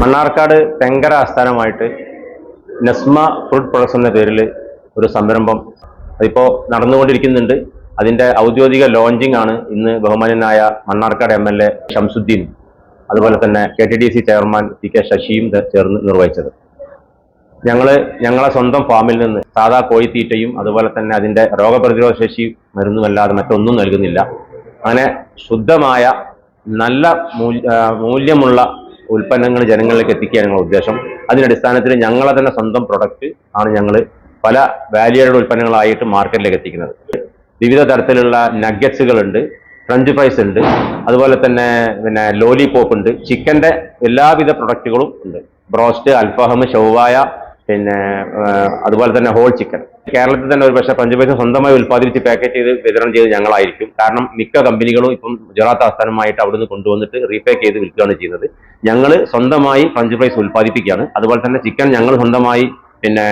മണ്ണാർക്കാട് തെങ്കര ആസ്ഥാനമായിട്ട് Nasma food products എന്ന പേരിൽ ഒരു സംരംഭം അതിപ്പോൾ നടന്നുകൊണ്ടിരിക്കുന്നുണ്ട്. അതിന്റെ ഔദ്യോഗിക ലോഞ്ചിങ് ആണ് ഇന്ന് ബഹുമാനനായ Mannarkkad M L A Shamsuddin അതുപോലെ തന്നെ K T D C chairman P K ശശിയും ചേർന്ന് നിർവഹിച്ചത്. ഞങ്ങൾ ഞങ്ങളെ സ്വന്തം ഫാമിൽ നിന്ന് സാധാ കോഴിത്തീറ്റയും അതുപോലെ തന്നെ അതിന്റെ രോഗപ്രതിരോധ ശേഷി മരുന്നുമല്ലാതെ മറ്റൊന്നും നൽകുന്നില്ല. അങ്ങനെ ശുദ്ധമായ നല്ല മൂല്യമുള്ള ഉൽപ്പന്നങ്ങൾ ജനങ്ങളിലേക്ക് എത്തിക്കുക ഞങ്ങളുടെ ഉദ്ദേശം. അടിസ്ഥാനത്തിൽ ഞങ്ങളെ തന്നെ സ്വന്തം പ്രൊഡക്റ്റ് ആണ് ഞങ്ങൾ പല വാല്യൂഡ് ഉൽപ്പന്നങ്ങളായിട്ട് മാർക്കറ്റിലേക്ക് എത്തിക്കുന്നത്. വിവിധ തരത്തിലുള്ള നഗറ്റ്സുകൾ ഉണ്ട് ഫ്രഞ്ച് ഫ്രൈസ് ഉണ്ട് അതുപോലെ തന്നെ പിന്നെ ലോലിപോപ്പ് ഉണ്ട് ചിക്കന്റെ എല്ലാവിധ പ്രൊഡക്റ്റുകളും ഉണ്ട്. ബ്രോസ്റ്റ് അൽഫാഹം ഷവായ പിന്നെ അതുപോലെ തന്നെ ഹോൾ ചിക്കൻ കേരളത്തിൽ തന്നെ ഒരു പക്ഷേ പഞ്ചപൈസ സ്വന്തമായി ഉൽപ്പാദിപ്പിച്ച് പാക്കറ്റ് ചെയ്ത് വിതരണം ചെയ്ത് ഞങ്ങളായിരിക്കും. കാരണം മിക്ക കമ്പനികളും ഇപ്പം ഗുജറാത്ത് ആസ്ഥാനമായിട്ട് അവിടുന്ന് കൊണ്ടുവന്നിട്ട് റീപാക്ക് ചെയ്ത് വിൽക്കുകയാണ് ചെയ്യുന്നത്. ഞങ്ങൾ സ്വന്തമായി പഞ്ചപൈസ ഉൽപ്പാദിപ്പിക്കുകയാണ്. അതുപോലെ തന്നെ ചിക്കൻ ഞങ്ങൾ സ്വന്തമായി പിന്നെ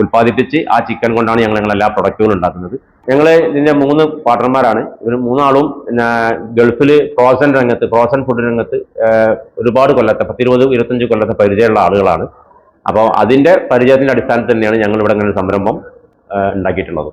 ഉൽപ്പാദിപ്പിച്ച് ആ ചിക്കൻ കൊണ്ടാണ് ഞങ്ങൾ ഞങ്ങൾ എല്ലാ പ്രൊഡക്റ്റുകളും ഉണ്ടാക്കുന്നത്. ഞങ്ങൾ ഇതിന്റെ മൂന്ന് പാർട്ണർമാരാണ് ഇവർ മൂന്നാളും പിന്നെ ഗൾഫിൽ ഫ്രോസൺ രംഗത്ത് ഫ്രോസൺ ഫുഡ് രംഗത്ത് ഒരുപാട് കൊല്ലത്തെ പത്തിരുപത് ഇരുപത്തഞ്ച് കൊല്ലത്തെ പരിചയമുള്ള ആളുകളാണ്. അപ്പോൾ അതിന്റെ പരിചയത്തിന്റെ അടിസ്ഥാനത്തിൽ തന്നെയാണ് ഞങ്ങൾ ഇവിടെ അങ്ങനെ ഒരു സംരംഭം ഉണ്ടാക്കിയിട്ടുള്ളത്.